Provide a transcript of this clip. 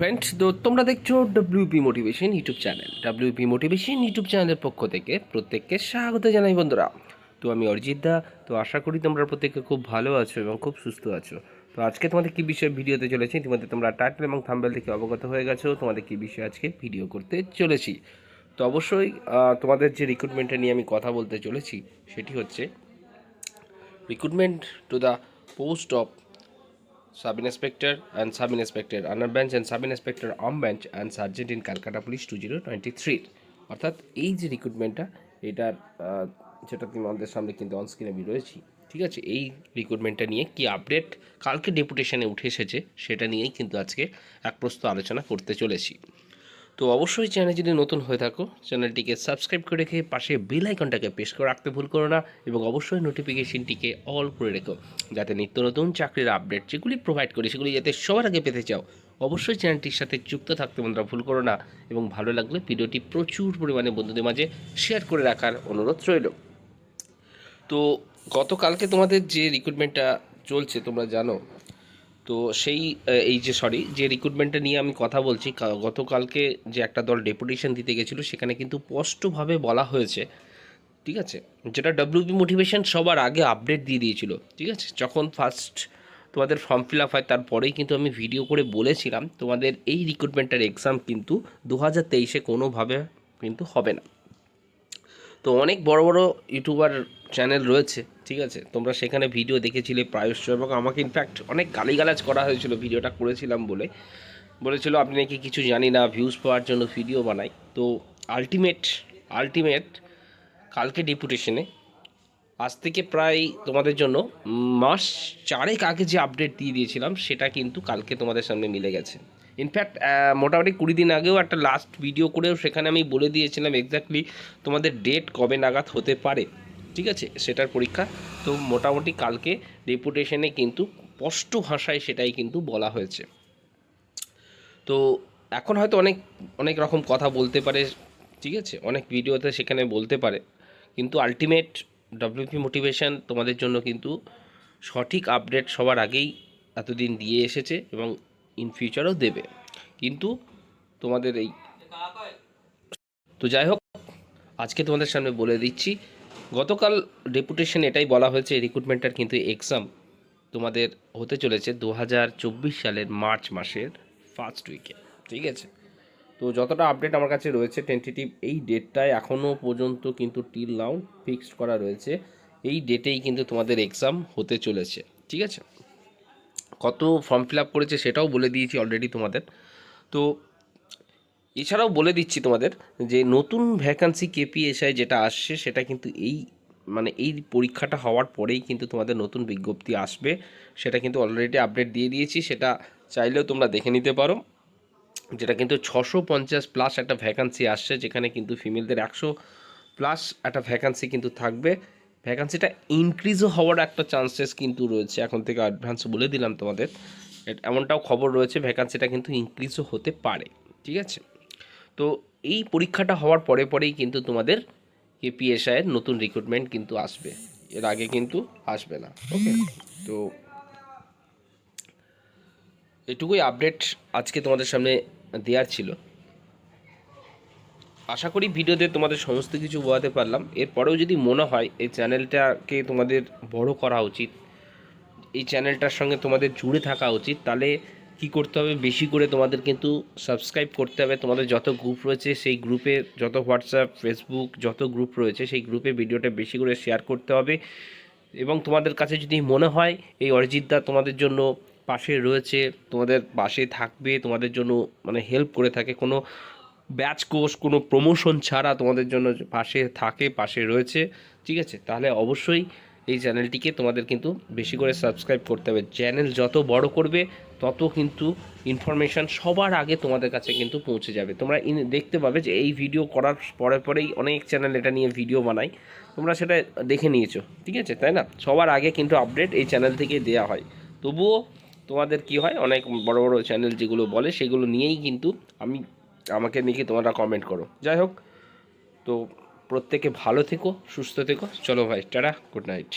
Friends তো তোমরা দেখছ WP motivation YouTube channel WP motivation YouTube চ্যানেলের পক্ষ থেকে প্রত্যেককে স্বাগত জানাই বন্ধুরা। তো আমি অরিজিৎ দা, তো আশা করি তোমরা প্রত্যেকে খুব ভালো আছো এবং খুব সুস্থ আছো। তো আজকে তোমাদের কী বিষয়ে ভিডিওতে চলেছি, ইতিমধ্যে তোমরা টাইটেল এবং থাম্বেল থেকে অবগত হয়ে গেছো, তোমাদের কী বিষয়ে আজকে ভিডিও করতে চলেছি। তো অবশ্যই তোমাদের যে রিক্রুটমেন্টটা নিয়ে আমি কথা বলতে চলেছি, সেটি হচ্ছে recruitment to the post of sub inspector and sub inspector under branch and sub inspector on branch and sergeant in Calcutta police two zero twenty three অর্থাৎ এই যে রিক্রুটমেন্টটা এটার যেটা তুমি আমাদের সামনে কিন্তু অনস্ক্রিনে আমি রয়েছি, ঠিক আছে? এই রিক্রুটমেন্টটা নিয়ে কি আপডেট কালকে ডেপুটেশনে উঠে এসেছে, সেটা নিয়েই কিন্তু আজকে এক প্রস্ত আলোচনা করতে চলেছি। তো অবশ্যই চ্যানেল যদি নতুন হয়ে থাকো, চ্যানেলটিকে সাবস্ক্রাইব করে রেখে পাশে বেল আইকনটাকে প্রেস করে রাখতে ভুল করো না এবং অবশ্যই নোটিফিকেশনটিকে অল করে রেখো, যাতে নিত্য নতুন চাকরির আপডেট যেগুলি প্রোভাইড করি, সেগুলি যাতে সবার আগে পেতে চাও। অবশ্যই চ্যানেলটির সাথে যুক্ত থাকতে বন্ধুরা ভুল করো না এবং ভালো লাগলে ভিডিওটি প্রচুর পরিমাণে বন্ধুদের মাঝে শেয়ার করে রাখার অনুরোধ রইল। তো গতকালকে তোমাদের যে রিক্রুটমেন্টটা চলছে, তোমরা জানো তো সেই এই যে সরি যে রিক্রুটমেন্টটা নিয়ে আমি কথা বলছি গতকালকে যে একটা দল ডেপুটেশন দিতে গেছিল, সেখানে কিন্তু স্পষ্টভাবে বলা হয়েছে, ঠিক আছে, যেটা ডাব্লিউপি মোটিভেশন সবার আগে আপডেট দিয়ে দিয়েছিল, ঠিক আছে, যখন ফার্স্ট তোমাদের ফর্ম ফিল আপ হয়, তারপরেই কিন্তু আমি ভিডিও করে বলেছিলাম, তোমাদের এই রিক্রুটমেন্টের এক্সাম কিন্তু দু হাজার তেইশে কোনোভাবে কিন্তু হবে না। তো অনেক বড় বড় ইউটিউবার চ্যানেল রয়েছে, ঠিক আছে? তোমরা সেখানে ভিডিও দেখেছিলে, প্রায়শ এবং আমাকে ইনফ্যাক্ট অনেক গালিগালাজ করা হয়েছিল, ভিডিওটা করেছিলাম বলে। বলেছিল, আপনি নাকি কিছু জানি না ভিউজ পাওয়ার জন্য ভিডিও বানাই। তো আলটিমেট আলটিমেট কালকে ডেপুটেশনে আজ থেকে প্রায় তোমাদের জন্য মাস চারেক আগে যে আপডেট দিয়ে দিয়েছিলাম, সেটা কিন্তু কালকে তোমাদের সামনে মিলে গেছে। ইনফ্যাক্ট মোটামুটি কুড়ি দিন আগেও একটা লাস্ট ভিডিও করেও সেখানে আমি বলে দিয়েছিলাম এক্স্যাক্টলি তোমাদের ডেট কবে নাগাদ হতে পারে, ঠিক আছে? সেটার পরীক্ষা। তো মোটামুটি কালকে রেপুটেশনে কিন্তু স্পষ্ট ভাষায় সেটাই কিন্তু বলা হয়েছে। তো এখন হয়তো অনেক অনেক রকম কথা বলতে পারে, ঠিক আছে? অনেক ভিডিওতে সেখানে বলতে পারে। কিন্তু আলটিমেট ডব্লিউপি মোটিভেশন তোমাদের জন্য কিন্তু সঠিক আপডেট সবার আগেই এতদিন দিয়ে এসেছে এবং ইন ফিউচারও দেবে। কিন্তু তোমাদের এই তো যাই হোক, আজকে তোমাদের সামনে বলে দিচ্ছি, গতকাল ডেপুটেশন এটাই বলা হয়েছে রিক্রুটমেন্টের কিন্তু এক্সাম তোমাদের হতে চলেছে দু হাজার চব্বিশ সালের মার্চ মাসের ফার্স্ট উইকে ঠিক আছে? তো যতটা আপডেট আমার কাছে রয়েছে টেন্টেটিভ এই ডেটটায় এখনও পর্যন্ত কিন্তু টিল নাও ফিক্সড করা রয়েছে। এই ডেটেই কিন্তু তোমাদের এক্সাম হতে চলেছে। ঠিক আছে? কত ফর্ম ফিল আপ করেছে সেটাও বলে দিয়েছি অলরেডি তোমাদের। তো এছাড়াও বলে দিচ্ছি তোমাদের যে নতুন ভ্যাকান্সি কেপিএসআই যেটা আসছে সেটা কিন্তু এই মানে এই পরীক্ষাটা হওয়ার পরেই কিন্তু তোমাদের নতুন বিজ্ঞপ্তি আসবে। সেটা কিন্তু অলরেডি আপডেট দিয়ে দিয়েছি, সেটা চাইলেও তোমরা দেখে নিতে পারো। যেটা কিন্তু ছশো পঞ্চাশ প্লাস একটা ভ্যাকান্সি আসছে, যেখানে কিন্তু ফিমেলদের একশো প্লাস একটা ভ্যাকান্সি কিন্তু থাকবে। ভ্যাকান্সিটা ইনক্রিজও হওয়ার একটা চান্সেস কিন্তু রয়েছে। এখন থেকে অ্যাডভান্স বলে দিলাম তোমাদের। এমনটাও খবর রয়েছে ভ্যাকান্সিটা কিন্তু ইনক্রিজও হতে পারে। ঠিক আছে? তো এই পরীক্ষাটা হওয়ার পরে পরেই কিন্তু তোমাদের কেপিএসআই এর নতুন রিক্রুটমেন্ট কিন্তু আসবে। এর আগে কিন্তু আসবে না। ওকে তো এটুকুই আপডেট আজকে তোমাদের সামনে দেওয়ার ছিল। আশা করি ভিডিওতে তোমাদের সমস্ত কিছু বোঝাতে পারলাম। এরপরেও যদি মনে হয় এই চ্যানেলটাকে তোমাদের বড় করা উচিত, এই চ্যানেলটার সঙ্গে তোমাদের জুড়ে থাকা উচিত, তাহলে কি করতে হবে? বেশি করে তোমাদের কিন্তু সাবস্ক্রাইব করতে হবে। তোমাদের যত গ্রুপ রয়েছে, সেই গ্রুপে যত হোয়াটসঅ্যাপ ফেসবুক যত গ্রুপ রয়েছে, সেই গ্রুপে ভিডিওটা বেশি করে শেয়ার করতে হবে। এবং তোমাদের কাছে যদি মনে হয় এই অরিজিৎদা তোমাদের জন্য পাশে রয়েছে, তোমাদের পাশে থাকবে, তোমাদের জন্য মানে হেল্প করে থাকে, কোনো ব্যাচ কোর্স, কোনো প্রমোশন ছাড়া তোমাদের জন্য পাশে থাকে, পাশে রয়েছে। ঠিক আছে? তাহলে অবশ্যই এই চ্যানেলটিকে তোমাদের কিন্তু বেশি করে সাবস্ক্রাইব করতে হবে। চ্যানেল যত বড় করবে, তত কিন্তু ইনফরমেশান সবার আগে তোমাদের কাছে কিন্তু পৌঁছে যাবে। তোমরা ইন, দেখতে পাবে যে এই ভিডিও করার পরে পরেই অনেক চ্যানেল এটা নিয়ে ভিডিও বানায় তোমরা সেটা দেখে নিয়েছো। ঠিক আছে? তাই না? সবার আগে কিন্তু আপডেট এই চ্যানেল থেকে দেওয়া হয়। তবুও তোমাদের কি হয়? অনেক বড় বড় চ্যানেল যেগুলো বলে, সেগুলো নিয়েই কিন্তু আমি আমাকে নিয়ে তোমরা কমেন্ট করো। যাই হোক তো প্রত্যেকে ভালো থেকো, সুস্থ থেকো। চলো ভাই, টাটা গুড নাইট